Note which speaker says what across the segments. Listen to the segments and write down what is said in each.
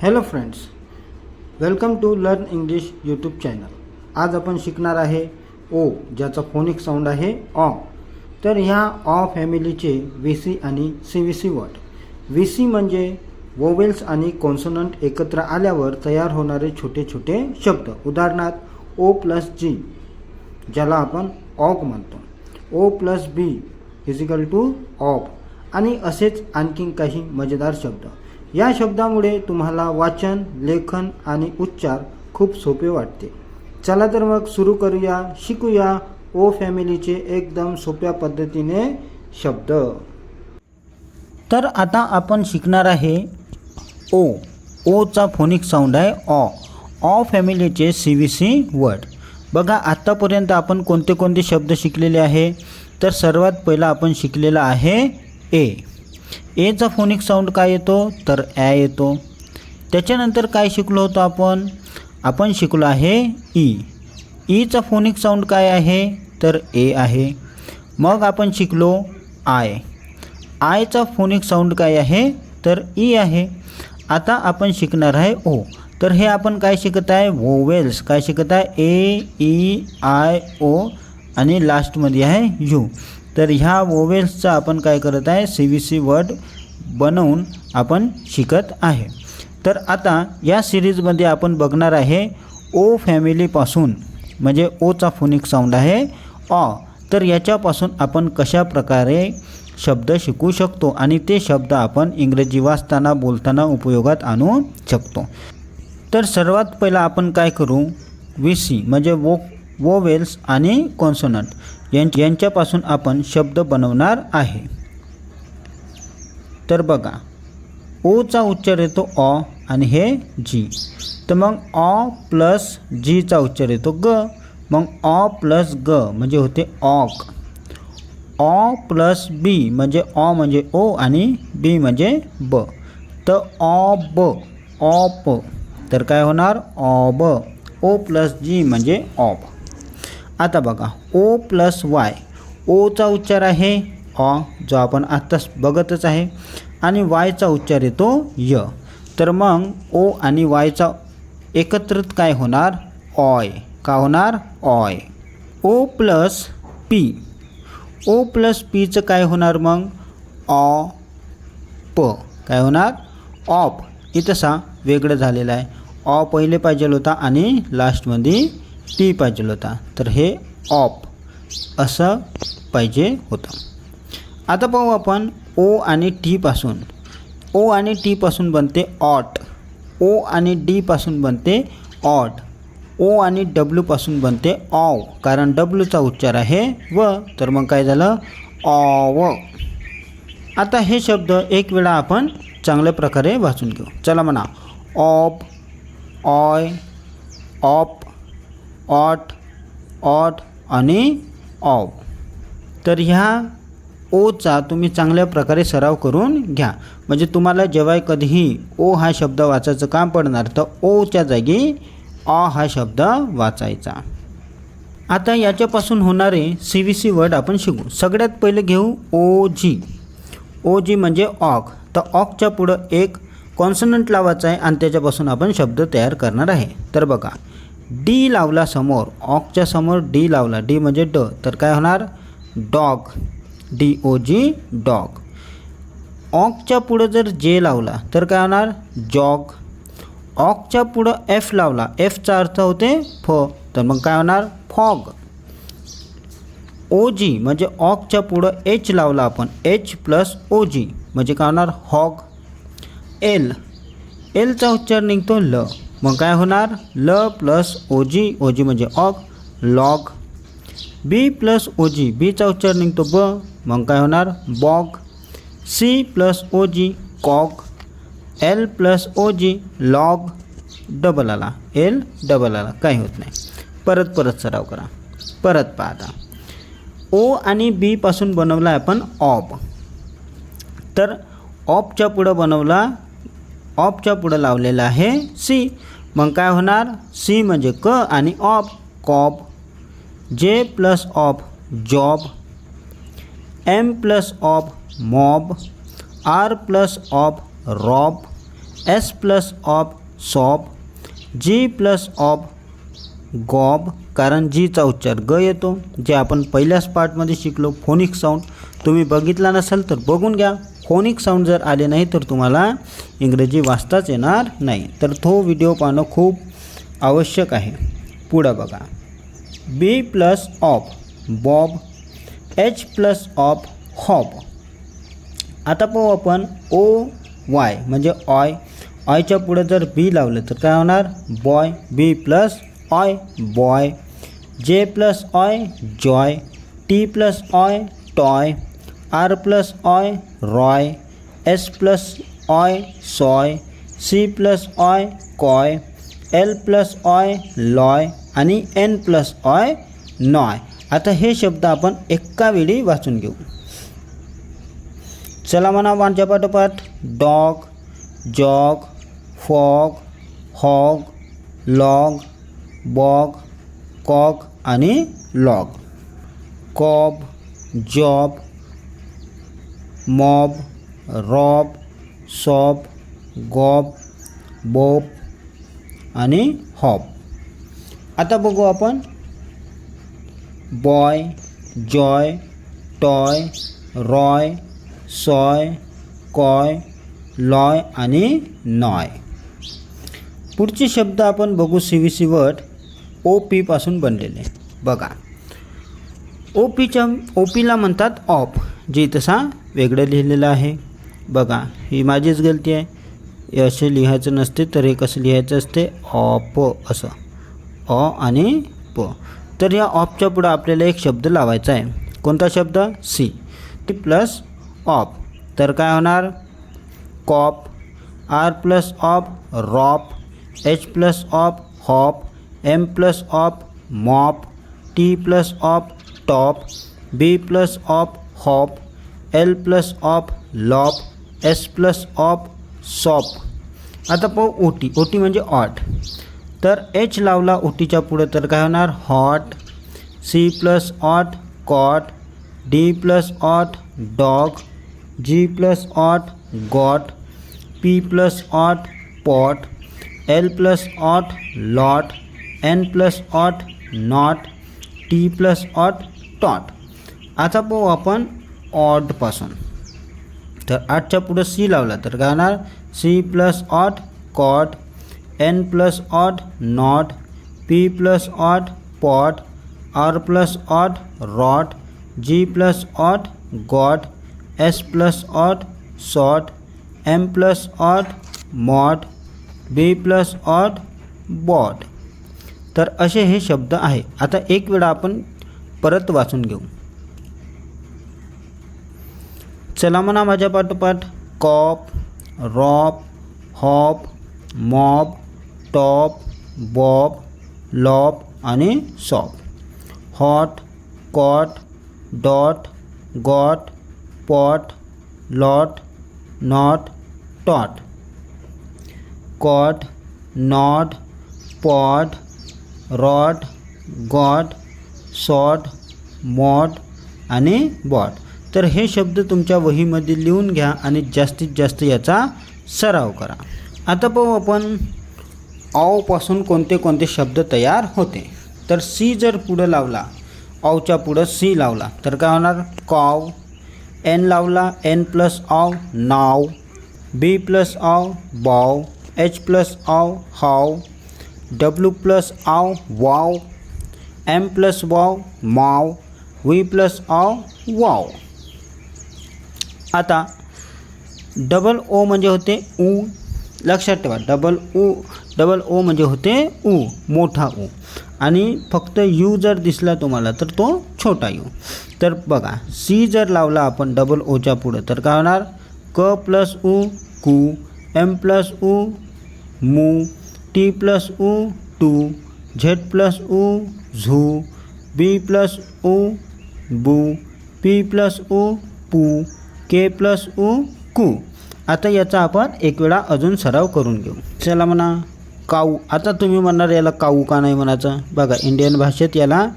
Speaker 1: Hello friends welcome to learn English YouTube channel आज आपण शिकणार आहे ओ ज्याचा फोनिक साऊंड आहे ऑ तर ह्या ऑ फॅमिलीचे व्ही सी आणि C V C word V C म्हणजे वोवेल्स आणि कॉन्सोनंट एकत्र आल्यावर तयार होणारे छोटे छोटे शब्द. उदाहरणार्थ ओ प्लस जी ज्याला आपण ऑग म्हणतो. O plus B equal to ob आणि असेच आणखीन काही मजेदार शब्द. या शब्दामुळे तुम्हाला वाचन लेखन आणि उच्चार खूप सोपे वाटते. चला तर मग सुरू करूया शिकूया ओ फॅमिलीचे एकदम सोप्या पद्धतीने शब्द. तर आता आपण शिकणार आहे ओ. ओचा फोनिक साऊंड आहे ऑ ऑ फॅमिलीचे सी व्ही सी वर्ड बघा आत्तापर्यंत आपण कोणते कोणते शब्द शिकलेले आहे? तर सर्वात पहिला आपण शिकलेला आहे ए. एचा फोनिक साऊंड काय येतो? तर ॲ येतो. त्याच्यानंतर काय शिकलो होतो आपण? आपण शिकलो आहे ई. ईचा फोनिक साऊंड काय आहे? तर ए आहे. मग आपण शिकलो आय. आयचा फोनिक साऊंड काय आहे? तर ई आहे. आता आपण शिकणार आहे ओ. तर हे आपण काय शिकत आहे? वोवेल्स काय शिकत आहे? ए ई आय ओ आणि लास्टमध्ये आहे यू. तर ह्या वोवेल्सचा आपण काय करत आहे? सी व्ही सी वर्ड बनवून आपण शिकत आहे. तर आता या सिरीजमध्ये आपण बघणार आहे ओ फॅमिलीपासून म्हणजे ओचा फोनिक साऊंड आहे ऑ तर याच्यापासून आपण कशा प्रकारे शब्द शिकू शकतो आणि ते शब्द आपण इंग्रजी वाचताना बोलताना उपयोगात आणू शकतो. तर सर्वात पहिला आपण काय करू? वी सी म्हणजे वो वोवेल्स आणि कॉन्सोनंट यांच्यापासून आपण शब्द बनवणार आहे. तर बघा ओचा उच्चार येतो ऑ आणि हे जी. तर मग ऑ प्लस जीचा उच्चार येतो ग. मग ऑ प्लस ग म्हणजे होते ऑक. ऑ प्लस बी म्हणजे ऑ म्हणजे ओ आणि बी म्हणजे ब. तर ऑ ब ऑ प. तर काय होणार? ऑ ब. ओ प्लस जी म्हणजे ऑप आता बघा ओ प्लस वाय ओचा उच्चार आहे ऑ जो आपण आत्ताच बघतच आहे. आणि वायचा उच्चार येतो य. तर मग ओ आणि वायचा एकत्रित काय होणार? ऑय का होणार? Oy O plus P O plus पीचं काय होणार मग? ऑ प. काय होणार? ऑप इथंसा वेगळं झालेलं आहे. ऑ पहिले पाहिजे होता आणि लास्टमध्ये टी पाहिजे होता तर हे ऑप असं पाहिजे होतं. आता पाहू आपण ओ आणि टीपासून ओ आणि टीपासून बनते ऑट. ओ आणि डीपासून बनते ऑट. ओ आणि डब्ल्यूपासून बनते ऑव कारण डब्ल्यूचा उच्चार आहे व तर मग काय झालं? ऑव. आता हे शब्द एक वेळा आपण चांगल्या प्रकारे वाचून घेऊ. चला म्हणा. ऑप ऑय ऑप ऑट ऑट आणि ऑव तर ह्या ओचा तुम्ही चांगल्या प्रकारे सराव करून घ्या. म्हणजे तुम्हाला जेव्हा कधीही ओ हा शब्द वाचायचं काम पडणार तर ओच्या जागी ऑ हा शब्द वाचायचा. आता याच्यापासून होणारे सी व्ही सी वर्ड आपण शिकू. सगळ्यात पहिले घेऊ ओ जी. ओ जी म्हणजे ऑक. तर ऑकच्या पुढं एक कॉन्सनंट लावायचा आहे आणि त्याच्यापासून आपण शब्द तयार करणार आहे. तर बघा डी लावला समोर ऑकच्या समोर डी लावला. डी म्हणजे ड. तर काय होणार? Dog. D O G dog. ऑकच्या पुढं जर जे लावला तर काय होणार? जॉग. ऑकच्या पुढं एफ लावला. एफचा अर्थ होते फ. तर मग काय होणार? फॉग. ओ जी म्हणजे ऑकच्या पुढं एच लावला आपण. H plus O G. म्हणजे काय होणार? हॉग. एल. एलचा उच्चार निघतो ल. मग काय होणार? ल प्लस ओ जी ओ जी म्हणजे og log. B plus O G बीचा उच्चार निघतो ब. मग काय होणार? Bog. C plus O G cog. L plus O G log. Double आला. एल डबल आला. काही होत नाही. परत परत सराव करा. परत पाहता. ओ आणि बीपासून बनवला आपण ऑप. तर ऑपच्या पुढं बनवला ऑपच्या पुढं लावलेलं आहे सी मग काय होणार? सी म्हणजे क आणि op cop. J plus ob job. M plus ob mob. R plus ob rob. S plus ob sob. G plus ob gob कारण जीचा उच्चार ग येतो जे आपण पहिल्याच पार्टमध्ये शिकलो फोनिक साऊंड तुम्ही बघितला नसेल तर बघून घ्या. फोनिक साऊंड जर आले नाही तर तुम्हाला इंग्रजी वाचताच येणार नाही. तर तो व्हिडिओ पाहणं खूप आवश्यक आहे. पुढं बघा. B plus ob bob H plus ob hob आता पाहू आपण ओ वाय म्हणजे ऑय ऑयच्या पुढं जर बी लावलं तर काय होणार? Boy B plus oy boy J plus oy joy T plus oy toy R plus oy roy S plus oy soy C plus oy coy L plus oy loy आणि N plus eye नॉय आता हे शब्द आपण एका वेळी वाचून घेऊ. चला म्हणा माझ्या पाठोपाठ. Dog jog fog hog log bog cog आणि log. Cob job mob rob sob gob bob आणि हॉब. आता बघू आपण. Boy joy toy Roy soy coy loy आणि नॉय. पुढचे शब्द आपण बघू C V C word. O पीपासून बनलेले. बघा. ओ पीच्या ओ पीला म्हणतात ऑप जे तसा वेगळं लिहिलेलं आहे. बघा ही माझीच गलती आहे. हे असे लिहायचं नसते तर हे कसं लिहायचं असते? ऑप असं. ऑ आणि प तर या ऑपच्या पुढं आपल्याला एक शब्द लावायचा आहे. कोणता शब्द? सी ती प्लस ऑप तर काय होणार? Cop R plus op rop H plus op hop M plus op mop T plus op top B plus op hop L plus op lop S plus op sop आता पाहू O T O T म्हणजे ot तर H लावला O टीच्या तर काय होणार? Hot C plus ot cot D plus ot dot G plus ot got P plus ot pot L plus ot lot N plus ot not T plus ot tot आता पाहू आपण ऑडपासून तर आठच्या पुढं सी लावला तर काय होणार C plus ot cot N plus ot not P plus ot pot R plus ot rot G plus ot got S plus ot sot M plus ot mot B plus ot bot तर असे हे शब्द आहे. आता एक वेळा आपण परत वाचून घेऊ. चला म्हणा माझ्या पाठोपाठ. Cop rop hop mob top bob lop आणि sop. Hot cot dot got pot lot not tot. Cot not pot rot got sot mot आणि बॉट तर हे शब्द तुमच्या वहीमध्ये लिहून घ्या आणि जास्तीत जास्त याचा सराव करा. आता पाहू आपण औपासून कोणते कोणते शब्द तयार होते. तर सी जर पुढं लावला औच्या पुढं सी लावला तर काय होणार? कॉव. एन लावला N plus ow now. B plus ow bow. H plus ow how. W plus ow wow M plus wow mow V plus ow vow आता डबल ओ म्हणजे होते ऊ लक्षात ठेवा डबल ऊ डबल ओ म्हणजे होते ऊ मोठा ऊ आणि फक्त यू जर दिसला तुम्हाला तर तो छोटा यू तर बघा सी जर लावला आपण डबल ओच्या पुढं तर काय होणार? K plus oo coo M plus oo moo T plus oo too. Z plus oo zoo. B plus oo boo. P plus oo poo. K plus oo coo. आता याचा आपण एक वेळा अजून सराव करून घेऊ. चला म्हणा काऊ. आता तुम्ही म्हणणार याला काऊ का नाही म्हणायचं? बघा इंडियन भाषेत याला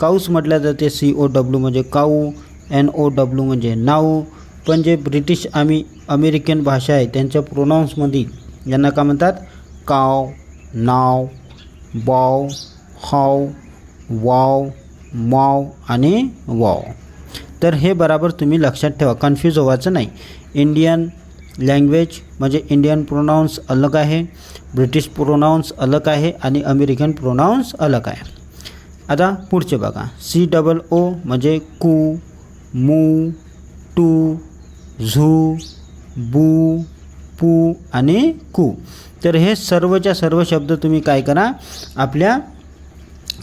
Speaker 1: काऊस म्हटलं जाते सी ओ डब्ल्यू म्हणजे काऊ एन ओ डब्ल्यू म्हणजे नाऊ. पण जे ब्रिटिश आम्ही अमेरिकन भाषा आहे त्यांच्या प्रोनाऊन्समध्ये यांना का म्हणतात? काव. नाव बॉव हाव वाव माव आणि वाव. तर हे बराबर तुम्ही लक्षात ठेवा कन्फ्यूज व्हायचं नाही. इंडियन लँग्वेज म्हणजे इंडियन प्रोनाऊन्स अलग आहे ब्रिटिश प्रोनाऊन्स अलग आहे आणि अमेरिकन प्रोनाऊन्स अलग आहे. आता पुढचे बघा. सी डबल ओ म्हणजे कू मू टू झू बू पू आणि कू. तर हे सर्वच्या सर्व शब्द तुम्ही काय करा आपल्या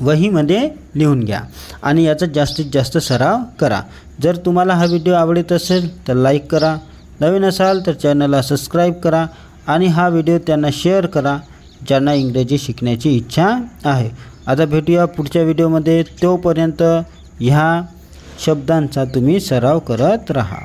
Speaker 1: वहीमध्ये लिहून घ्या आणि याचा जास्तीत जास्त सराव करा. जर तुम्हाला हा व्हिडिओ आवडत असेल तर लाईक करा नवीन असाल तर चॅनलला सबस्क्राईब करा आणि हा व्हिडिओ त्यांना शेअर करा ज्यांना इंग्रजी शिकण्याची इच्छा आहे. आता भेटूया पुढच्या व्हिडिओमध्ये. तोपर्यंत ह्या शब्दांचा तुम्ही सराव करत राहा.